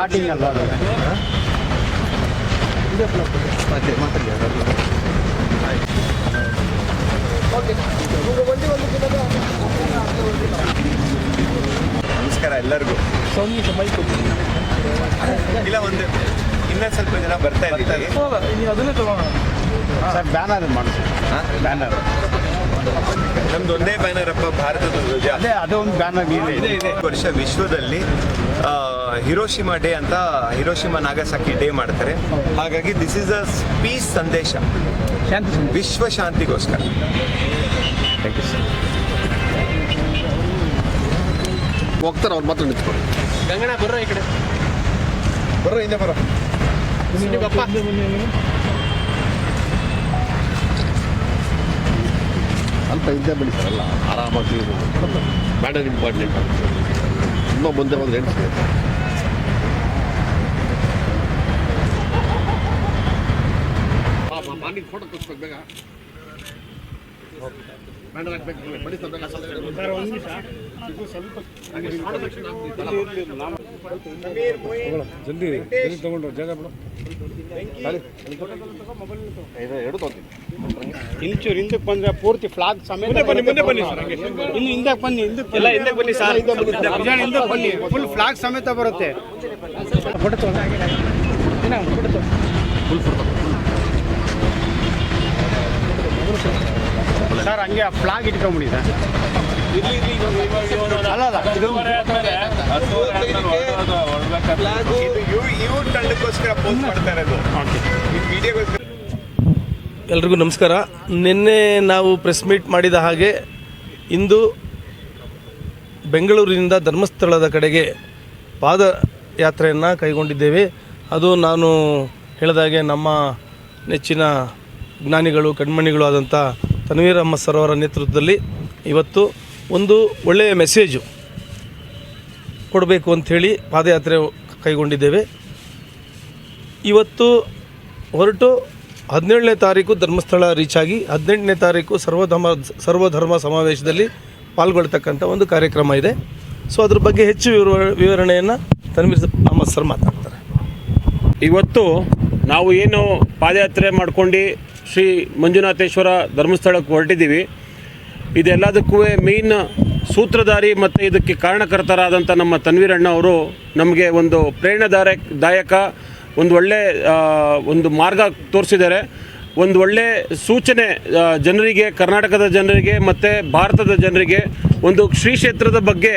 Starting ಅಲ್ಲ ಮತ್ತೆ ಮಾತಾಡಿ ನಮಸ್ಕಾರ ಎಲ್ಲರಿಗೂ. ಇಲ್ಲ ಒಂದು ಇನ್ನೊಂದು ಸ್ವಲ್ಪ ಜನ ಬರ್ತಾ ಇರ್ತಾರೆ ಸರ್ ಬ್ಯಾನರ್ ಮಾಡಿಸಿ ಬ್ಯಾನರ್. ನಮ್ದು ಒಂದೇ ಬ್ಯಾನರ್ ಅಪ್ಪ ಭಾರತದ ಧ್ವಜ. ಅದೇ ಅದೇ ಒಂದು ಬ್ಯಾನರ್ ಇದೆ ಇದೆ. ವರ್ಷ ವಿಶ್ವದಲ್ಲಿ ಆ, ಹಿರೋಶಿಮಾ ಡೇ ಅಂತ ಹಿರೋಶಿಮಾ ನಾಗಸಾಕಿ ಡೇ ಮಾಡ್ತಾರೆ. ಹಾಗಾಗಿ ದಿಸ್ ಇಸ್ ಅ ಪೀಸ್ ಸಂದೇಶ. ಶಾಂತಿ ವಿಶ್ವ ಶಾಂತಿಗೋಸ್ಕರ. ಥ್ಯಾಂಕ್ ಯು ಸರ್ ಹೋಗ್ತಾರೆ ಅವ್ರು ಮಾತ್ರ ನಿಂತ್ಕೊಂಡು ಗಂಗಣ ಬರ್ರ ಈ ಕಡೆ. ಬರ್ರ ಹಿಂದೆ ಬರ. ನಿಮ್ಮಪ್ಪ ಸ್ವಲ್ಪ ಹಿಂದೆ ಬೆಳೀತಾರಲ್ಲ ಆರಾಮಾಗಿ ಬ್ಯಾನರ್ ಇಂಪಾರ್ಟೆಂಟ್ ಇನ್ನೂ ಮುಂದೆ ಒಂದು ಎಂಟು ಫೋಟೋ ತೋರಿಸ್ಬೇಕು ಬೇಗ ಬ್ಯಾನರ್ ಹಾಕ್ಬೇಕು ಬನ್ನಿ ಸರ್. ಬೇಗ ಎರಡು ತೊಗೊಂತೀನಿ. ಇಂಚೂರು ಹಿಂದಕ್ಕೆ ಬಂದ್ರೆ ಪೂರ್ತಿ ಫ್ಲಾಗ್ ಸಮೇತ ಮುಂದೆ ಬನ್ನಿ ಇನ್ನು ಹಿಂದಕ್ಕೆ ಬನ್ನಿ ಹಿಂದಕ್ಕೆ ಎಲ್ಲ ಹಿಂದಕ್ಕೆ ಬನ್ನಿ ಸರ್. ಹಿಂದಕ್ಕೆ ಬನ್ನಿ. ಫುಲ್ ಫ್ಲಾಗ್ ಸಮೇತ ಬರುತ್ತೆ. ಫೋಟೋ ಫೋಟೋ ಸರ್, ಹಂಗೆ ಫ್ಲಾಗ್ ಇಟ್ಕೊಂಬಿಡಿ ಸರ್ ಅಲ್ಲ ಅಲ್ಲ, ಇದು ಎಲ್ರಿಗೂ ನಮಸ್ಕಾರ. ನಿನ್ನೆ ನಾವು ಪ್ರೆಸ್ ಮೀಟ್ ಮಾಡಿದ ಹಾಗೆ ಇಂದು ಬೆಂಗಳೂರಿನಿಂದ ಧರ್ಮಸ್ಥಳದ ಕಡೆಗೆ ಪಾದಯಾತ್ರೆಯನ್ನು ಕೈಗೊಂಡಿದ್ದೇವೆ. ಅದು ನಾನು ಹೇಳಿದಾಗೆ ನಮ್ಮ ನೆಚ್ಚಿನ ಜ್ಞಾನಿಗಳು, ಕಣ್ಮಣಿಗಳು ಆದಂಥ ತನ್ವೀರ್ ಅಹಮದ್ ಸರ್ ಅವರ ನೇತೃತ್ವದಲ್ಲಿ ಇವತ್ತು ಒಂದು ಒಳ್ಳೆಯ ಮೆಸೇಜು ಕೊಡಬೇಕು ಅಂಥೇಳಿ ಪಾದಯಾತ್ರೆ ಕೈಗೊಂಡಿದ್ದೇವೆ. ಇವತ್ತು ಹೊರಟು ಹದಿನೇಳನೇ ತಾರೀಕು ಧರ್ಮಸ್ಥಳ ರೀಚ್ ಆಗಿ ಹದಿನೆಂಟನೇ ತಾರೀಕು ಸರ್ವಧರ್ಮ ಸರ್ವಧರ್ಮ ಸಮಾವೇಶದಲ್ಲಿ ಪಾಲ್ಗೊಳ್ತಕ್ಕಂಥ ಒಂದು ಕಾರ್ಯಕ್ರಮ ಇದೆ. ಸೊ ಅದ್ರ ಬಗ್ಗೆ ಹೆಚ್ಚು ವಿವರ, ವಿವರಣೆಯನ್ನು ತನ್ವೀರ್ ಅಹಮದ್ ಸರ್ ಮಾತಾಡ್ತಾರೆ. ಇವತ್ತು ನಾವು ಏನು ಪಾದಯಾತ್ರೆ ಮಾಡ್ಕೊಂಡು ಶ್ರೀ ಮಂಜುನಾಥೇಶ್ವರ ಧರ್ಮಸ್ಥಳಕ್ಕೆ ಹೊರಟಿದ್ದೀವಿ. ಇದೆಲ್ಲದಕ್ಕೂ ಮೇನ್ ಸೂತ್ರಧಾರಿ ಮತ್ತು ಇದಕ್ಕೆ ಕಾರಣಕರ್ತರಾದಂಥ ನಮ್ಮ ತನ್ವೀರಣ್ಣ ಅವರು ನಮಗೆ ಒಂದು ಪ್ರೇರಣಾದಾಯಕ, ದಾಯಕ, ಒಂದು ಒಳ್ಳೆ ಒಂದು ಮಾರ್ಗ ತೋರಿಸಿದ್ದಾರೆ. ಒಂದು ಒಳ್ಳೆ ಸೂಚನೆ ಜನರಿಗೆ, ಕರ್ನಾಟಕದ ಜನರಿಗೆ ಮತ್ತು ಭಾರತದ ಜನರಿಗೆ ಒಂದು ಶ್ರೀ ಕ್ಷೇತ್ರದ ಬಗ್ಗೆ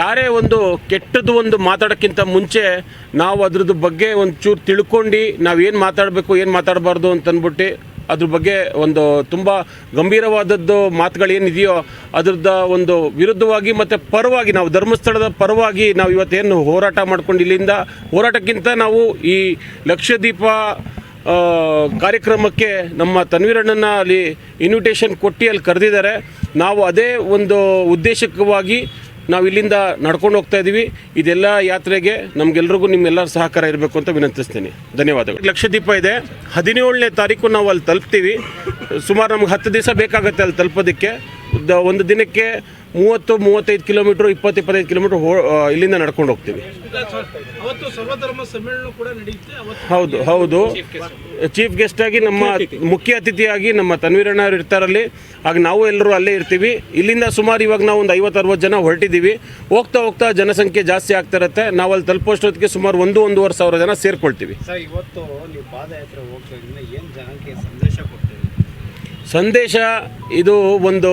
ಯಾರೇ ಒಂದು ಕೆಟ್ಟದ್ದು ಒಂದು ಮಾತಾಡೋಕ್ಕಿಂತ ಮುಂಚೆ ನಾವು ಅದ್ರದ್ದು ಬಗ್ಗೆ ಒಂದು ಚೂರು ತಿಳ್ಕೊಂಡು ನಾವು ಏನು ಮಾತಾಡಬೇಕು, ಏನು ಮಾತಾಡಬಾರ್ದು ಅಂತಂದ್ಬಿಟ್ಟು ಅದ್ರ ಬಗ್ಗೆ ಒಂದು ತುಂಬ ಗಂಭೀರವಾದದ್ದು ಮಾತುಗಳೇನಿದೆಯೋ ಅದ್ರದ್ದು ಒಂದು ವಿರುದ್ಧವಾಗಿ ಮತ್ತು ಪರವಾಗಿ ನಾವು ಧರ್ಮಸ್ಥಳದ ಪರವಾಗಿ ನಾವು ಇವತ್ತೇನು ಹೋರಾಟ ಮಾಡ್ಕೊಂಡು ಇಲ್ಲಿಂದ ಹೋರಾಟಕ್ಕಿಂತ ನಾವು ಈ ಲಕ್ಷದೀಪ ಕಾರ್ಯಕ್ರಮಕ್ಕೆ ನಮ್ಮ ತನ್ವೀರಣ್ಣನ ಅಲ್ಲಿ ಇನ್ವಿಟೇಷನ್ ಕೊಟ್ಟು ಅಲ್ಲಿ ಕರೆದಿದ್ದಾರೆ. ನಾವು ಅದೇ ಒಂದು ಉದ್ದೇಶಕವಾಗಿ ನಾವು ಇಲ್ಲಿಂದ ನಡ್ಕೊಂಡು ಹೋಗ್ತಾ ಇದ್ದೀವಿ ಇದೆಲ್ಲ ಯಾತ್ರೆಗೆ ನಮಗೆಲ್ಲರಿಗೂ ನಿಮ್ಮೆಲ್ಲರ ಸಹಕಾರ ಇರಬೇಕು ಅಂತ ವಿನಂತಿಸ್ತೀನಿ. ಧನ್ಯವಾದಗಳು. ಲಕ್ಷದೀಪ ಇದೆ. ಹದಿನೇಳನೇ ತಾರೀಕು ನಾವು ಅಲ್ಲಿ ತಲುಪ್ತೀವಿ. ಸುಮಾರು ನಮ್ಗೆ ಹತ್ತು ದಿವಸ ಬೇಕಾಗುತ್ತೆ ಅಲ್ಲಿ ತಲುಪೋದಕ್ಕೆ. ಒಂದು ದಿನಕ್ಕೆ ಮೂವತ್ತು ಮೂವತ್ತೈದು ಕಿಲೋಮೀಟರ್ ಇಪ್ಪತ್ತು ಇಪ್ಪತ್ತೈದು ಕಿಲೋಮೀಟ್ರ್ ಹೋ ಇಲ್ಲಿಂದ ನಡ್ಕೊಂಡು ಹೋಗ್ತೀವಿ. ಅವತ್ತು ಸರ್ವಧರ್ಮ ಸಮ್ಮೇಳನ ಕೂಡ ನಡೆಯುತ್ತೆ ಅವತ್ತು ಹೌದು ಹೌದು. ಚೀಫ್ ಗೆಸ್ಟಾಗಿ ಆಗಿ. ನಮ್ಮ ಮುಖ್ಯ ಅತಿಥಿಯಾಗಿ ನಮ್ಮ ತನ್ವೀರಣ್ಣ ಅವರು ಇರ್ತಾರಲ್ಲಿ ಆಗ ನಾವು ಎಲ್ಲರೂ ಅಲ್ಲೇ ಇರ್ತೀವಿ. ಇಲ್ಲಿಂದ ಸುಮಾರು ಇವಾಗ ನಾವು ಒಂದು ಐವತ್ತು ಅರವತ್ತು ಜನ ಹೊರಟಿದ್ದೀವಿ. ಹೋಗ್ತಾ ಹೋಗ್ತಾ ಜನಸಂಖ್ಯೆ ಜಾಸ್ತಿ ಆಗ್ತಾ ಇರುತ್ತೆ. ನಾವು ಅಲ್ಲಿ ತಲುಪೋಷ್ಟೊತ್ತಿಗೆ ಸುಮಾರು ಒಂದು ಒಂದೂವರೆ ಸಾವಿರ ಜನ ಸೇರ್ಕೊಳ್ತೀವಿ. ಸರ್ ಇವತ್ತು ನೀವು ಪಾದಯಾತ್ರೆ ಹೋಗ್ತಾ ಏನು ಜನಕ್ಕೆ ಸಂದೇಶ ಕೊಡ್ತೀವಿ ಸಂದೇಶ ಇದು ಒಂದು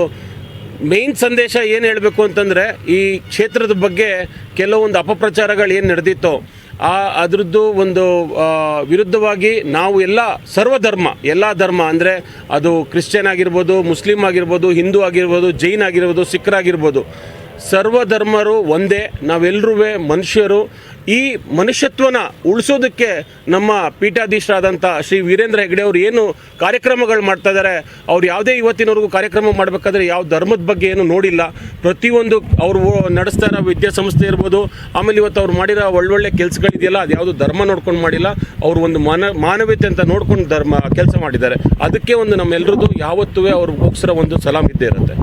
ಮೇನ್ ಸಂದೇಶ ಏನು ಹೇಳಬೇಕು ಅಂತಂದರೆ, ಈ ಕ್ಷೇತ್ರದ ಬಗ್ಗೆ ಕೆಲವೊಂದು ಅಪಪ್ರಚಾರಗಳು ಏನು ನಡೆದಿತ್ತೋ, ಆ ಅದರದ್ದು ಒಂದು ವಿರುದ್ಧವಾಗಿ ನಾವು ಎಲ್ಲ ಸರ್ವಧರ್ಮ, ಎಲ್ಲ ಧರ್ಮ ಅಂದರೆ ಅದು ಕ್ರಿಶ್ಚಿಯನ್ ಆಗಿರ್ಬೋದು, ಮುಸ್ಲಿಂ ಆಗಿರ್ಬೋದು, ಹಿಂದೂ ಆಗಿರ್ಬೋದು, ಜೈನ್ ಆಗಿರ್ಬೋದು ಸಿಖ್ರಾಗಿರ್ಬೋದು ಸರ್ವಧರ್ಮರು ಒಂದೇ ನಾವೆಲ್ಲರೂ ಮನುಷ್ಯರು. ಈ ಮನುಷ್ಯತ್ವನ ಉಳಿಸೋದಕ್ಕೆ ನಮ್ಮ ಪೀಠಾಧೀಶರಾದಂಥ ಶ್ರೀ ವೀರೇಂದ್ರ ಹೆಗ್ಡೆ ಅವರು ಏನು ಕಾರ್ಯಕ್ರಮಗಳು ಮಾಡ್ತಾ ಇದ್ದಾರೆ, ಅವ್ರು ಯಾವುದೇ ಇವತ್ತಿನವರೆಗೂ ಕಾರ್ಯಕ್ರಮ ಮಾಡಬೇಕಾದ್ರೆ ಯಾವ ಧರ್ಮದ ಬಗ್ಗೆ ಏನು ನೋಡಿಲ್ಲ. ಪ್ರತಿಯೊಂದು ಅವರು ನಡೆಸ್ತಾ ಇರೋ ವಿದ್ಯಾಸಂಸ್ಥೆ ಇರ್ಬೋದು, ಆಮೇಲೆ ಇವತ್ತು ಅವ್ರು ಮಾಡಿರೋ ಒಳ್ಳೊಳ್ಳೆ ಕೆಲಸಗಳಿದೆಯಲ್ಲ ಅದು ಯಾವುದು ಧರ್ಮ ನೋಡ್ಕೊಂಡು ಮಾಡಿಲ್ಲ. ಅವರು ಒಂದು ಮಾನ, ಮಾನವೀಯತೆ ಅಂತ ನೋಡ್ಕೊಂಡು ಧರ್ಮ, ಕೆಲಸ ಮಾಡಿದ್ದಾರೆ. ಅದಕ್ಕೆ ಒಂದು ನಮ್ಮೆಲ್ಲರದ್ದು ಯಾವತ್ತೂ ಅವ್ರಿಗೋಸ್ಕರ ಒಂದು ಸಲಾಮ್ ಇದ್ದೇ ಇರುತ್ತೆ.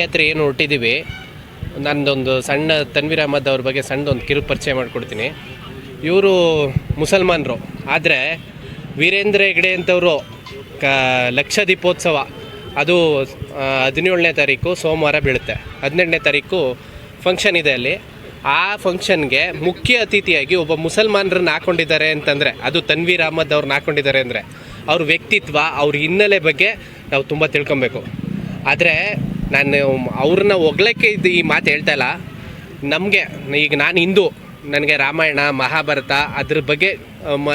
ಯಾತ್ರೆ ಏನು ಹೊರಟಿದ್ದೀವಿ ನಂದೊಂದು ಸಣ್ಣ ತನ್ವೀರ್ ಅಹಮದ್ ಅವ್ರ ಬಗ್ಗೆ ಸಣ್ಣದೊಂದು ಕಿರು ಪರಿಚಯ ಮಾಡಿಕೊಡ್ತೀನಿ. ಇವರು ಮುಸಲ್ಮಾನರು, ಆದರೆ ವೀರೇಂದ್ರ ಹೆಗ್ಡೆ ಅಂತವರು ಕ ಲಕ್ಷ ದೀಪೋತ್ಸವ, ಅದು ಹದಿನೇಳನೇ ತಾರೀಕು ಸೋಮವಾರ ಬೀಳುತ್ತೆ. ಹದಿನೆಂಟನೇ ತಾರೀಕು ಫಂಕ್ಷನ್ ಇದೆ ಅಲ್ಲಿ. ಆ ಫಂಕ್ಷನ್ಗೆ ಮುಖ್ಯ ಅತಿಥಿಯಾಗಿ ಒಬ್ಬ ಮುಸಲ್ಮಾನರನ್ನ ಹಾಕೊಂಡಿದ್ದಾರೆ ಅಂತಂದರೆ, ಅದು ತನ್ವೀರ್ ಅಹಮದ್ ಅವ್ರನ್ನ ಹಾಕೊಂಡಿದ್ದಾರೆ ಅಂದರೆ, ಅವ್ರ ವ್ಯಕ್ತಿತ್ವ, ಅವ್ರ ಹಿನ್ನೆಲೆ ಬಗ್ಗೆ ನಾವು ತುಂಬ ತಿಳ್ಕೊಬೇಕು. ಆದರೆ ನಾನು ಅವ್ರನ್ನ ಒಗ್ಲಕ್ಕೆ ಇದು ಈ ಮಾತು ಹೇಳ್ತಾ ಇಲ್ಲ. ನಮಗೆ, ಈಗ ನಾನು ಹಿಂದೂ, ನನಗೆ ರಾಮಾಯಣ, ಮಹಾಭಾರತ, ಅದ್ರ ಬಗ್ಗೆ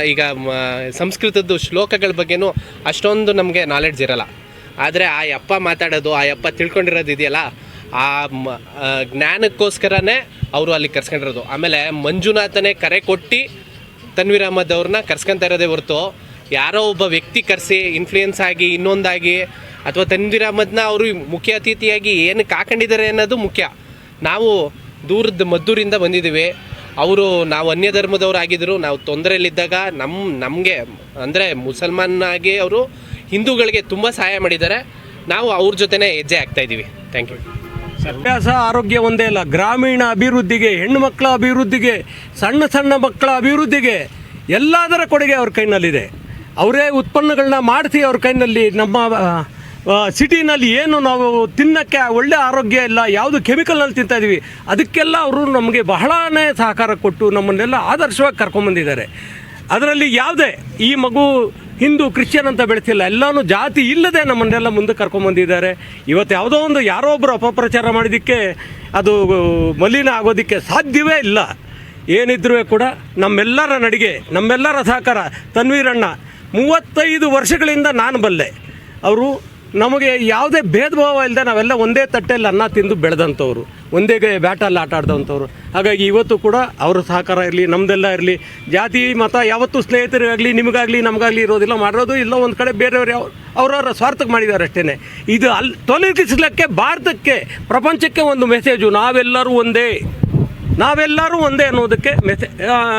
ಈಗ, ಮ- ಸಂಸ್ಕೃತದ್ದು ಶ್ಲೋಕಗಳ ಬಗ್ಗೆನೂ ಅಷ್ಟೊಂದು ನಮಗೆ ನಾಲೆಡ್ಜ್ ಇರಲ್ಲ. ಆದರೆ ಆ ಯಪ್ಪ ಮಾತಾಡೋದು, ಆ ಯಪ್ಪ ತಿಳ್ಕೊಂಡಿರೋದು ಇದೆಯಲ್ಲ ಆ ಜ್ಞಾನಕ್ಕೋಸ್ಕರನೇ ಅವರು ಅಲ್ಲಿ ಕರ್ಸ್ಕೊಂಡಿರೋದು. ಆಮೇಲೆ ಮಂಜುನಾಥನೇ ಕರೆ ಕೊಟ್ಟು ತನ್ವೀರ್ ಅಹಮದ್ ಅವ್ರನ್ನ ಕರ್ಸ್ಕೊಂತ ಇರೋದೇ ಹೊರತು ಯಾರೋ ಒಬ್ಬ ವ್ಯಕ್ತಿ ಕರೆಸಿ ಇನ್ಫ್ಲೂಯೆನ್ಸ್ ಆಗಿ ಇನ್ನೊಂದಾಗಿ ಅಥವಾ ತನ್ವೀರ್ ಮದ್ನ ಅವರು ಮುಖ್ಯ ಅತಿಥಿಯಾಗಿ ಏನಕ್ಕೆ ಹಾಕೊಂಡಿದ್ದಾರೆ ಅನ್ನೋದು ಮುಖ್ಯ. ನಾವು ದೂರದ ಮದ್ದೂರಿಂದ ಬಂದಿದ್ದೀವಿ. ಅವರು ನಾವು ಅನ್ಯ ಧರ್ಮದವ್ರು ಆಗಿದ್ದರು ನಾವು ತೊಂದರೆಯಲ್ಲಿದ್ದಾಗ ನಮ್ಮ ನಮಗೆ, ಅಂದರೆ ಮುಸಲ್ಮಾನಾಗಿ ಅವರು ಹಿಂದೂಗಳಿಗೆ ತುಂಬ ಸಹಾಯ ಮಾಡಿದ್ದಾರೆ. ನಾವು ಅವ್ರ ಜೊತೆನೇ ಹೆಜ್ಜೆ ಆಗ್ತಾ ಇದ್ದೀವಿ. ಥ್ಯಾಂಕ್ ಯು ಅಭ್ಯಾಸ ಆರೋಗ್ಯ ಒಂದೇ ಅಲ್ಲ. ಗ್ರಾಮೀಣ ಅಭಿವೃದ್ಧಿಗೆ ಹೆಣ್ಣು ಮಕ್ಕಳ ಅಭಿವೃದ್ಧಿಗೆ, ಸಣ್ಣ ಸಣ್ಣ ಮಕ್ಕಳ ಅಭಿವೃದ್ಧಿಗೆ ಎಲ್ಲದರ ಕೊಡುಗೆ ಅವ್ರ ಕೈನಲ್ಲಿದೆ. ಅವರೇ ಉತ್ಪನ್ನಗಳನ್ನ ಮಾಡಿಸಿ ಅವ್ರ ಕೈನಲ್ಲಿ ನಮ್ಮ ಸಿಟಿನಲ್ಲಿ ಏನು ನಾವು ತಿನ್ನಕ್ಕೆ ಒಳ್ಳೆ ಆರೋಗ್ಯ ಇಲ್ಲ, ಯಾವುದು ಕೆಮಿಕಲ್ನಲ್ಲಿ ತಿಂತಾ ಇದ್ದೀವಿ ಅದಕ್ಕೆಲ್ಲ ಅವರು ನಮಗೆ ಬಹಳನೇ ಸಹಕಾರ ಕೊಟ್ಟು ನಮ್ಮನ್ನೆಲ್ಲ ಆದರ್ಶವಾಗಿ ಕರ್ಕೊಂಬಂದಿದ್ದಾರೆ ಅದರಲ್ಲಿ ಯಾವುದೇ ಈ ಮಗು ಹಿಂದೂ ಕ್ರಿಶ್ಚಿಯನ್ ಅಂತ ಬೆಳೆಸಿಲ್ಲ, ಎಲ್ಲನೂ ಜಾತಿ ಇಲ್ಲದೆ ನಮ್ಮನ್ನೆಲ್ಲ ಮುಂದೆ ಕರ್ಕೊಂಬಂದಿದ್ದಾರೆ ಇವತ್ತು ಯಾವುದೋ ಒಂದು ಯಾರೋ ಒಬ್ಬರು ಅಪಪ್ರಚಾರ ಮಾಡಿದ್ದಕ್ಕೆ, ಅದು ಮಲಿನ ಆಗೋದಕ್ಕೆ ಸಾಧ್ಯವೇ ಇಲ್ಲ. ಏನಿದ್ರೂ ಕೂಡ ನಮ್ಮೆಲ್ಲರ ನಡಿಗೆ, ನಮ್ಮೆಲ್ಲರ ಸಹಕಾರ. ತನ್ವೀರಣ್ಣ ಮೂವತ್ತೈದು ವರ್ಷಗಳಿಂದ ನಾನು ಬಲ್ಲೆ. ಅವರು ನಮಗೆ ಯಾವುದೇ ಭೇದ ಭಾವ ಇಲ್ಲದೆ ನಾವೆಲ್ಲ ಒಂದೇ ತಟ್ಟೆಯಲ್ಲಿ ಅನ್ನ ತಿಂದು ಬೆಳೆದಂಥವ್ರು. ಒಂದೇ ಬ್ಯಾಟಲ್ಲಿ ಆಟ ಆಡಿದಂಥವ್ರು. ಹಾಗಾಗಿ ಇವತ್ತು ಕೂಡ ಅವರ ಸಹಕಾರ ಇರಲಿ ನಮ್ಮದೆಲ್ಲ ಇರಲಿ. ಜಾತಿ, ಮತ ಯಾವತ್ತೂ ಸ್ನೇಹಿತರಿಗಾಗಲಿ, ನಿಮಗಾಗಲಿ, ನಮಗಾಗಲಿ ಇರೋದಿಲ್ಲ. ಮಾಡಿರೋದು ಇಲ್ಲ ಒಂದು ಕಡೆ ಬೇರೆಯವ್ರು ಯಾವ ಅವರವರ ಸ್ವಾರ್ಥಕ್ಕೆ ಮಾಡಿದ್ದಾರೆ ಅಷ್ಟೇ ಇದು ಅಲ್ಲಿ ತೊಲಗಿಸ್ಲಿಕ್ಕೆ ಭಾರತಕ್ಕೆ, ಪ್ರಪಂಚಕ್ಕೆ ಒಂದು ಮೆಸೇಜು ನಾವೆಲ್ಲರೂ ಒಂದೇ. ನಾವೆಲ್ಲರೂ ಒಂದೇ ಅನ್ನೋದಕ್ಕೆ ಮೆಸೇ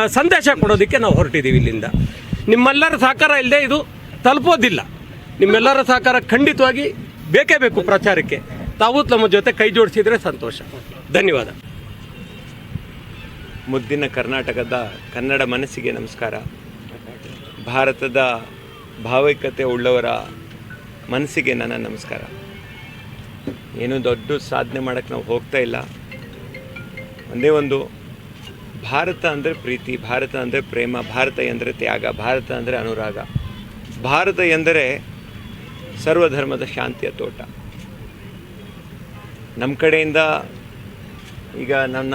ಸಂದೇಶ ಕೊಡೋದಕ್ಕೆ ನಾವು ಹೊರಟಿದ್ದೀವಿ ಇಲ್ಲಿಂದ. ನಿಮ್ಮೆಲ್ಲರ ಸಹಕಾರ ಇಲ್ಲದೆ ಇದು ತಲುಪೋದಿಲ್ಲ. ನಿಮ್ಮೆಲ್ಲರ ಸಹಕಾರ ಖಂಡಿತವಾಗಿ ಬೇಕೇ ಬೇಕು ಪ್ರಚಾರಕ್ಕೆ. ತಾವು ನಮ್ಮ ಜೊತೆ ಕೈ ಜೋಡಿಸಿದರೆ ಸಂತೋಷ. ಧನ್ಯವಾದ. ಮುದ್ದಿನ ಕರ್ನಾಟಕದ ಕನ್ನಡ ಮನಸ್ಸಿಗೆ ನಮಸ್ಕಾರ. ಭಾರತದ ಭಾವೈಕ್ಯತೆ ಉಳ್ಳವರ ಮನಸ್ಸಿಗೆ ನನ್ನ ನಮಸ್ಕಾರ. ಏನು ದೊಡ್ಡ ಸಾಧನೆ ಮಾಡೋಕ್ಕೆ ನಾವು ಹೋಗ್ತಾ ಇಲ್ಲ. ಒಂದೇ ಒಂದು ಭಾರತ ಅಂದರೆ ಪ್ರೀತಿ, ಭಾರತ ಅಂದರೆ ಪ್ರೇಮ, ಭಾರತ ಎಂದರೆ ತ್ಯಾಗ, ಭಾರತ ಅಂದರೆ ಅನುರಾಗ. ಭಾರತ ಎಂದರೆ ಸರ್ವಧರ್ಮದ ಶಾಂತಿಯ ತೋಟ. ನಮ್ಮ ಕಡೆಯಿಂದ ಈಗ ನನ್ನ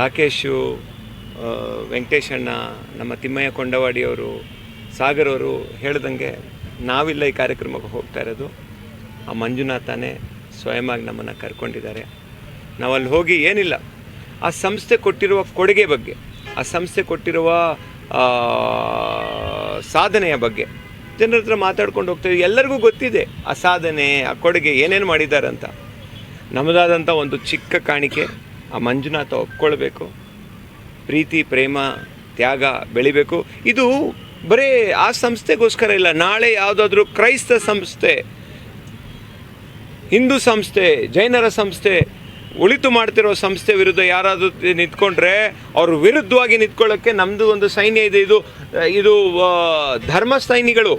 ರಾಕೇಶು ವೆಂಕಟೇಶಣ್ಣ ನಮ್ಮ ತಿಮ್ಮಯ್ಯ ಕೊಂಡವಾಡಿಯವರು ಸಾಗರ್ ಅವರು ಹೇಳ್ದಂಗೆ ನಾವಿಲ್ಲ ಈ ಕಾರ್ಯಕ್ರಮಕ್ಕೆ ಹೋಗ್ತಾ ಇರೋದು. ಆ ಮಂಜುನಾಥನೇ ಸ್ವಯಮಾಗಿ ನಮ್ಮನ್ನು ಕರ್ಕೊಂಡಿದ್ದಾರೆ. ನಾವು ಅಲ್ಲಿ ಹೋಗಿ ಏನಿಲ್ಲ. ಆ ಸಂಸ್ಥೆ ಕೊಟ್ಟಿರುವ ಕೊಡುಗೆ ಬಗ್ಗೆ, ಆ ಸಂಸ್ಥೆ ಕೊಟ್ಟಿರುವ ಸಾಧನೆಯ ಬಗ್ಗೆ. ಜನರ ಹತ್ರ ಮಾತಾಡ್ಕೊಂಡು ಹೋಗ್ತೀವಿ. ಎಲ್ಲರಿಗೂ ಗೊತ್ತಿದೆ ಆ ಸಾಧನೆ, ಆ ಕೊಡುಗೆ ಏನೇನು ಮಾಡಿದ್ದಾರೆ ಅಂತ. ನಮ್ಮದಾದಂಥ ಒಂದು ಚಿಕ್ಕ ಕಾಣಿಕೆ, ಆ ಮಂಜುನಾಥ ಒಪ್ಕೊಳ್ಬೇಕು. ಪ್ರೀತಿ, ಪ್ರೇಮ, ತ್ಯಾಗ ಬೆಳಿಬೇಕು. ಇದು ಬರೀ ಆ ಸಂಸ್ಥೆಗೋಸ್ಕರ ಇಲ್ಲ. ನಾಳೆ ಯಾವುದಾದ್ರೂ ಕ್ರೈಸ್ತ ಸಂಸ್ಥೆ, ಹಿಂದೂ ಸಂಸ್ಥೆ, ಜೈನರ ಸಂಸ್ಥೆ ಉಳಿತು ಮಾಡ್ತಿರೋ ಸಂಸ್ಥೆ ವಿರುದ್ಧ ಯಾರಾದರೂ ನಿಂತ್ಕೊಂಡ್ರೆ ಅವ್ರ ವಿರುದ್ಧವಾಗಿ ನಿಂತ್ಕೊಳ್ಳೋಕ್ಕೆ ನಮ್ಮದು ಒಂದು ಸೈನ್ಯ ಇದೆ. ಇದು ಇದು ಧರ್ಮ ಸೈನಿಗಳು.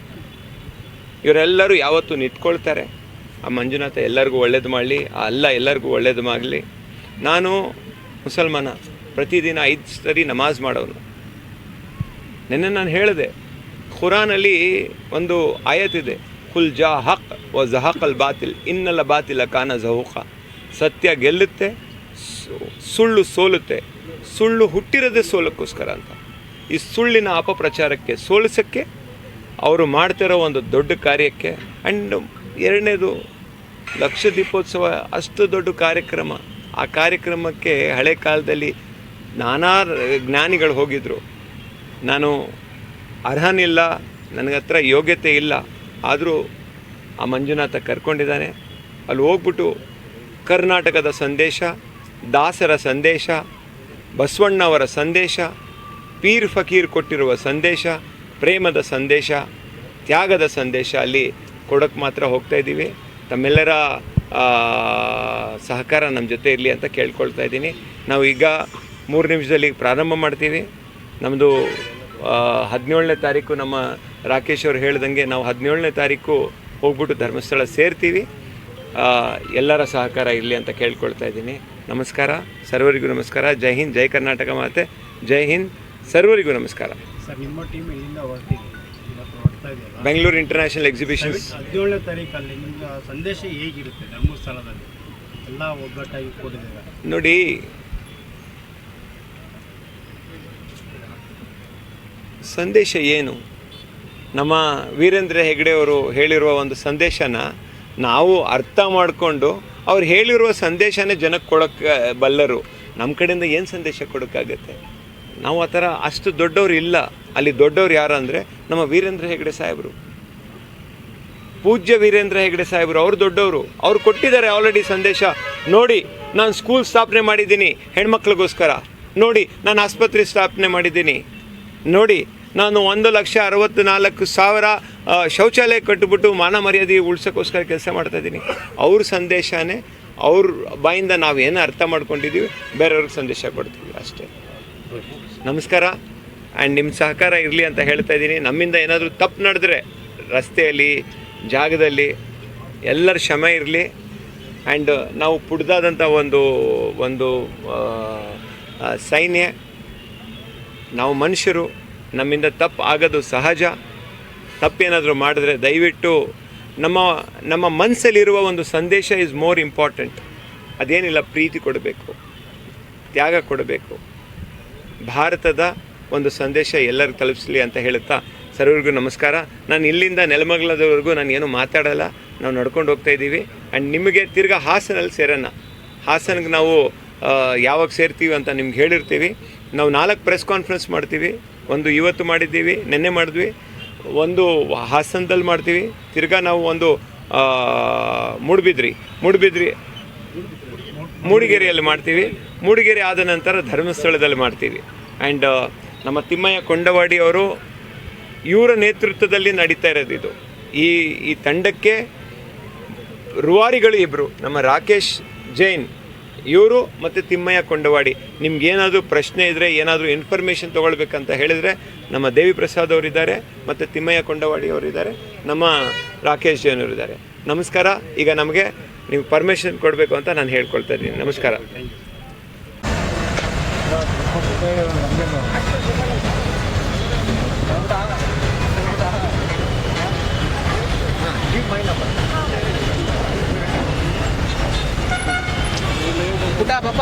ಇವರೆಲ್ಲರೂ ಯಾವತ್ತೂ ನಿಂತ್ಕೊಳ್ತಾರೆ. ಆ ಮಂಜುನಾಥ ಎಲ್ಲರಿಗೂ ಒಳ್ಳೇದು ಮಾಡಲಿ, ಆ ಅಲ್ಲ ಎಲ್ಲರಿಗೂ ಒಳ್ಳೇದು ಮಾಡಲಿ. ನಾನು ಮುಸಲ್ಮಾನ. ಪ್ರತಿದಿನ ಐದು ಸರಿ ನಮಾಜ್ ಮಾಡೋನು. ನಿನ್ನೆ ನಾನು ಹೇಳಿದೆ, ಖುರಾನಲ್ಲಿ ಒಂದು ಆಯತಿದೆ ಕುಲ್ ಜಾ ಹಕ್ ವ ಜಹಕ್ ಅಲ್ ಬಾತಿಲ್, ಇನ್ನಲ್ಲ ಬಾತಿಲ ಕಾನ ಜಹುಕ. ಸತ್ಯ ಗೆಲ್ಲುತ್ತೆ, ಸುಳ್ಳು ಸೋಲುತ್ತೆ. ಸುಳ್ಳು ಹುಟ್ಟಿರೋದೇ ಸೋಲಕ್ಕೋಸ್ಕರ ಅಂತ. ಈ ಸುಳ್ಳಿನ ಅಪಪ್ರಚಾರಕ್ಕೆ, ಸೋಲಿಸೋಕ್ಕೆ ಅವರು ಮಾಡ್ತಿರೋ ಒಂದು ದೊಡ್ಡ ಕಾರ್ಯಕ್ಕೆ ಆ್ಯಂಡ್ ಎರಡನೇದು ಲಕ್ಷ ದೀಪೋತ್ಸವ, ಅಷ್ಟು ದೊಡ್ಡ ಕಾರ್ಯಕ್ರಮ. ಆ ಕಾರ್ಯಕ್ರಮಕ್ಕೆ ಹಳೆ ಕಾಲದಲ್ಲಿ ನಾನಾ ಜ್ಞಾನಿಗಳು ಹೋಗಿದ್ದರು ನಾನು ಅರ್ಹನಿಲ್ಲ, ನನಗೆ ಹತ್ರ ಯೋಗ್ಯತೆ ಇಲ್ಲ. ಆದರೂ ಆ ಮಂಜುನಾಥ ಕರ್ಕೊಂಡಿದ್ದಾನೆ. ಅಲ್ಲಿ ಹೋಗ್ಬಿಟ್ಟು ಕರ್ನಾಟಕದ ಸಂದೇಶ, ದಾಸರ ಸಂದೇಶ, ಬಸವಣ್ಣವರ ಸಂದೇಶ, ಪೀರ್ ಫಕೀರ್ ಕೊಟ್ಟಿರುವ ಸಂದೇಶ, ಪ್ರೇಮದ ಸಂದೇಶ, ತ್ಯಾಗದ ಸಂದೇಶ ಅಲ್ಲಿ ಕೊಡೋಕ್ಕೆ ಮಾತ್ರ ಹೋಗ್ತಾ ಇದ್ದೀವಿ. ತಮ್ಮೆಲ್ಲರ ಸಹಕಾರ ನಮ್ಮ ಜೊತೆ ಇರಲಿ ಅಂತ ಕೇಳ್ಕೊಳ್ತಾ ಇದ್ದೀನಿ. ನಾವು ಈಗ ಮೂರು ನಿಮಿಷದಲ್ಲಿ ಪ್ರಾರಂಭ ಮಾಡ್ತೀವಿ. ನಮ್ಮದು ಹದಿನೇಳನೇ ತಾರೀಕು ನಮ್ಮ ರಾಕೇಶ್ ಅವರು ಹೇಳ್ದಂಗೆ ನಾವು ಹದಿನೇಳನೇ ತಾರೀಕು ಹೋಗ್ಬಿಟ್ಟು ಧರ್ಮಸ್ಥಳ ಸೇರ್ತೀವಿ. ಎಲ್ಲರ ಸಹಕಾರ ಇರಲಿ ಅಂತ ಕೇಳ್ಕೊಳ್ತಾ ಇದ್ದೀನಿ. ನಮಸ್ಕಾರ ಸರ್ವರಿಗೂ ನಮಸ್ಕಾರ. ಜೈ ಹಿಂದ್ ಜೈ ಕರ್ನಾಟಕ ಮಾತೆ. ಜೈ ಹಿಂದ್ ಸರ್ವರಿಗೂ ನಮಸ್ಕಾರ. ಸರ್ ನಿಮ್ಮ ಟೀಮ್ ಇಲ್ಲಿಂದ ಹೊರಟಿದೆ? ಇವತ್ತು ಹೊರಡ್ತಾ ಇದೆಯಲ್ಲ ಬೆಂಗಳೂರು ಇಂಟರ್ನ್ಯಾಷನಲ್ ಎಕ್ಸಿಬಿಷನ್ ಹದಿನೇಳನೇ ತಾರೀಕಲ್ಲಿ ನಿಮ್ಮ ಸಂದೇಶ ಹೇಗಿರುತ್ತೆ? ಧರ್ಮಸ್ಥಳದಲ್ಲಿ ಎಲ್ಲ ಒಗ್ಗಟ್ಟಾಗಿ ನೋಡಿ ಸಂದೇಶ ಏನು? ನಮ್ಮ ವೀರೇಂದ್ರ ಹೆಗ್ಡೆ ಅವರು ಹೇಳಿರುವ ಒಂದು ಸಂದೇಶನ ನಾವು ಅರ್ಥ ಮಾಡಿಕೊಂಡು ಅವ್ರು ಹೇಳಿರುವ ಸಂದೇಶನೇ ಜನಕ್ಕೆ ಕೊಡೋಕ್ಕೆ ಬಲ್ಲರು. ನಮ್ಮ ಕಡೆಯಿಂದ ಏನು ಸಂದೇಶ ಕೊಡೋಕ್ಕಾಗತ್ತೆ? ನಾವು ಆ ಥರ ಅಷ್ಟು ದೊಡ್ಡವ್ರು ಇಲ್ಲ. ಅಲ್ಲಿ ದೊಡ್ಡವ್ರು ಯಾರು ಅಂದರೆ ನಮ್ಮ ವೀರೇಂದ್ರ ಹೆಗಡೆ ಸಾಹೇಬರು. ಪೂಜ್ಯ ವೀರೇಂದ್ರ ಹೆಗಡೆ ಸಾಹೇಬರು, ಅವ್ರು ದೊಡ್ಡವರು. ಅವ್ರು ಕೊಟ್ಟಿದ್ದಾರೆ ಆಲ್ರೆಡಿ ಸಂದೇಶ. ನೋಡಿ, ನಾನು ಸ್ಕೂಲ್ ಸ್ಥಾಪನೆ ಮಾಡಿದ್ದೀನಿ ಹೆಣ್ಮಕ್ಳಿಗೋಸ್ಕರ. ನೋಡಿ, ನಾನು ಆಸ್ಪತ್ರೆ ಸ್ಥಾಪನೆ ಮಾಡಿದ್ದೀನಿ. ನೋಡಿ, ನಾನು ಒಂದು ಲಕ್ಷ ಅರವತ್ತು ನಾಲ್ಕು ಸಾವಿರ ಶೌಚಾಲಯ ಕಟ್ಟಿಬಿಟ್ಟು ಮಾನ ಮರ್ಯಾದೆ ಉಳ್ಸೋಕ್ಕೋಸ್ಕರ ಕೆಲಸ ಮಾಡ್ತಾ ಇದ್ದೀನಿ. ಅವ್ರ ಸಂದೇಶನೇ ಅವ್ರ ಬಾಯಿಂದ ನಾವು ಏನು ಅರ್ಥ ಮಾಡ್ಕೊಂಡಿದ್ದೀವಿ ಬೇರೆಯವ್ರಿಗೆ ಸಂದೇಶ ಕೊಡ್ತೀವಿ ಅಷ್ಟೇ. ನಮಸ್ಕಾರ ಆ್ಯಂಡ್ ನಿಮ್ಮ ಸಹಕಾರ ಇರಲಿ ಅಂತ ಹೇಳ್ತಾ ಇದ್ದೀನಿ. ನಮ್ಮಿಂದ ಏನಾದರೂ ತಪ್ಪು ನಡೆದ್ರೆ ರಸ್ತೆಯಲ್ಲಿ, ಜಾಗದಲ್ಲಿ, ಎಲ್ಲರ ಕ್ಷಮೆ ಇರಲಿ. ಆ್ಯಂಡ್ ನಾವು ಪುಡ್ದಾದಂಥ ಒಂದು ಒಂದು ಸೈನ್ಯ. ನಾವು ಮನುಷ್ಯರು, ನಮ್ಮಿಂದ ತಪ್ಪು ಆಗೋದು ಸಹಜ. ತಪ್ಪೇನಾದರೂ ಮಾಡಿದ್ರೆ ದಯವಿಟ್ಟು ನಮ್ಮ ನಮ್ಮ ಮನಸ್ಸಲ್ಲಿರುವ ಒಂದು ಸಂದೇಶ ಇಸ್ ಮೋರ್ ಇಂಪಾರ್ಟೆಂಟ್ ಅದೇನಿಲ್ಲ, ಪ್ರೀತಿ ಕೊಡಬೇಕು, ತ್ಯಾಗ ಕೊಡಬೇಕು. ಭಾರತದ ಒಂದು ಸಂದೇಶ ಎಲ್ಲರಿಗೂ ತಲುಪಿಸಲಿ ಅಂತ ಹೇಳುತ್ತಾ ಸರ್ವರಿಗೂ ನಮಸ್ಕಾರ. ನಾನು ಇಲ್ಲಿಂದ ನೆಲಮಂಗಲದವರೆಗೂ ನಾನು ಏನು ಮಾತಾಡಲ್ಲ, ನಾವು ನಡ್ಕೊಂಡು ಹೋಗ್ತಾ ಇದ್ದೀವಿ. ಆ್ಯಂಡ್ ನಿಮಗೆ ತಿರ್ಗಾ ಹಾಸನಲ್ಲಿ ಸೇರೋಣ. ಹಾಸನ್ಗೆ ನಾವು ಯಾವಾಗ ಸೇರ್ತೀವಿ ಅಂತ ನಿಮ್ಗೆ ಹೇಳಿರ್ತೀವಿ. ನಾವು ನಾಲ್ಕು ಪ್ರೆಸ್ ಕಾನ್ಫರೆನ್ಸ್ ಮಾಡ್ತೀವಿ. ಒಂದು ಇವತ್ತು ಮಾಡಿದ್ದೀವಿ, ನಿನ್ನೆ ಮಾಡಿದ್ವಿ. ಒಂದು ಹಾಸನದಲ್ಲಿ ಮಾಡ್ತೀವಿ. ತಿರ್ಗಾ ನಾವು ಒಂದು ಮೂಡುಬಿದ್ರಿ. ಮೂಡುಬಿದ್ರಿ ಮೂಡಿಗೆರೆಯಲ್ಲಿ ಮಾಡ್ತೀವಿ. ಮೂಡಿಗೆರೆ ಆದ ನಂತರ ಧರ್ಮಸ್ಥಳದಲ್ಲಿ ಮಾಡ್ತೀವಿ. ಆ್ಯಂಡ್ ನಮ್ಮ ತಿಮ್ಮಯ್ಯ ಕೊಂಡವಾಡಿ ಅವರು ಇವರ ನೇತೃತ್ವದಲ್ಲಿ ನಡೀತಾ ಇರೋದು ಇದು. ಈ ಈ ತಂಡಕ್ಕೆ ರುವಾರಿಗಳು ಇಬ್ಬರು ನಮ್ಮ ರಾಕೇಶ್ ಜೈನ್, ಇವರು ಮತ್ತು ತಿಮ್ಮಯ್ಯ ಕೊಂಡವಾಡಿ. ನಿಮ್ಗೇನಾದರೂ ಪ್ರಶ್ನೆ ಇದ್ದರೆ ಏನಾದರೂ ಇನ್ಫಾರ್ಮೇಷನ್ ತೊಗೊಳ್ಬೇಕಂತ ಹೇಳಿದರೆ ನಮ್ಮ ದೇವಿ ಪ್ರಸಾದ್ ಅವರಿದ್ದಾರೆ, ಮತ್ತು ತಿಮ್ಮಯ್ಯ ಕೊಂಡವಾಡಿ ಅವರಿದ್ದಾರೆ, ನಮ್ಮ ರಾಕೇಶ್ ಜೈನ್ ಅವರಿದ್ದಾರೆ. ನಮಸ್ಕಾರ, ಈಗ ನಮಗೆ ನೀವು ಪರ್ಮಿಷನ್ ಕೊಡಬೇಕು ಅಂತ ನಾನು ಹೇಳ್ಕೊಳ್ತಾ ಇದ್ದೀನಿ. ನಮಸ್ಕಾರ. ಪುಟ ಪಾಪ